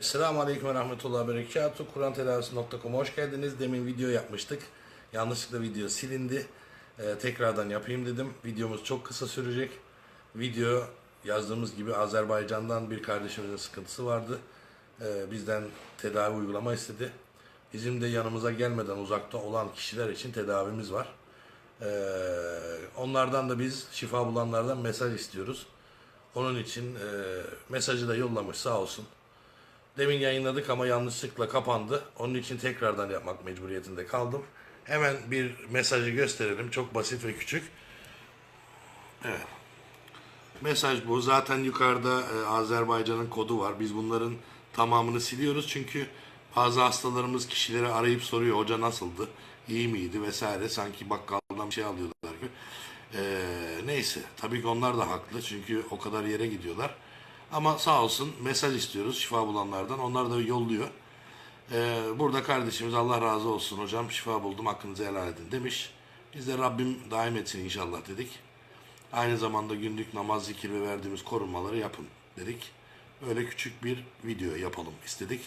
Selamun Aleyküm ve Rahmetullah ve Berekatuhu. Kur'an Tedavisi.com'a hoş geldiniz. Demin video yapmıştık. Yanlışlıkla video silindi. Ee, tekrardan yapayım dedim. Videomuz çok kısa sürecek. Video yazdığımız gibi Azerbaycan'dan bir kardeşimizin sıkıntısı vardı. Ee, bizden tedavi uygulama istedi. Bizim de yanımıza gelmeden uzakta olan kişiler için tedavimiz var. Ee, onlardan da biz şifa bulanlardan mesaj istiyoruz. Onun için e, mesajı da yollamış sağ olsun. Demin yayınladık ama yanlışlıkla kapandı. Onun için tekrardan yapmak mecburiyetinde kaldım. Hemen bir mesajı gösterelim. Çok basit ve küçük. Evet. Mesaj bu. Zaten yukarıda e, Azerbaycan'ın kodu var. Biz bunların tamamını siliyoruz çünkü bazı hastalarımız kişileri arayıp soruyor. Hoca nasıldı? İyi miydi? Vesaire. Sanki bakkaldan bir şey alıyorlar gibi. E, neyse. Tabii ki onlar da haklı. Çünkü o kadar yere gidiyorlar. Ama sağ olsun mesaj istiyoruz şifa bulanlardan. Onlar da yolluyor. Ee, burada kardeşimiz Allah razı olsun hocam şifa buldum hakkınızı helal edin demiş. Biz de Rabbim daim etsin inşallah dedik. Aynı zamanda günlük namaz, zikir ve verdiğimiz korunmaları yapın dedik. Böyle küçük bir video yapalım istedik.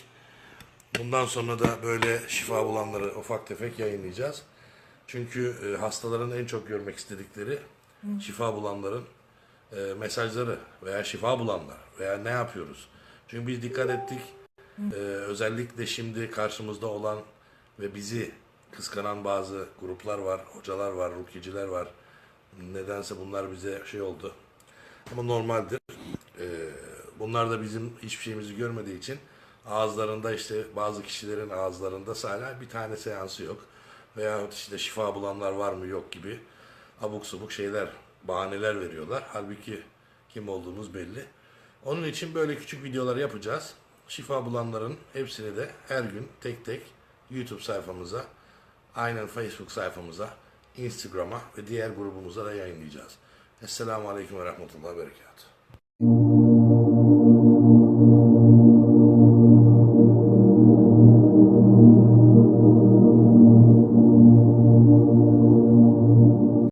Bundan sonra da böyle şifa bulanları ufak tefek yayınlayacağız. Çünkü e, hastaların en çok görmek istedikleri şifa bulanların e, mesajları veya şifa bulanlar veya ne yapıyoruz. Çünkü biz dikkat ettik. e, özellikle şimdi karşımızda olan ve bizi kıskanan bazı gruplar var, hocalar var, rukiyeciler var. Nedense bunlar bize şey oldu. Ama normaldir. Bunlar da bizim hiçbir şeyimizi görmediği için ağızlarında işte bazı kişilerin ağızlarında hala bir tane seansı yok. Veya işte şifa bulanlar var mı yok gibi abuk subuk şeyler, bahaneler veriyorlar. Halbuki kim olduğumuz belli. Onun için böyle küçük videolar yapacağız. Şifa bulanların hepsini de her gün tek tek YouTube sayfamıza, aynen Facebook sayfamıza, Instagram'a ve diğer grubumuza da yayınlayacağız. Esselamu Aleyküm ve Rahmetullah ve Berekatuhu.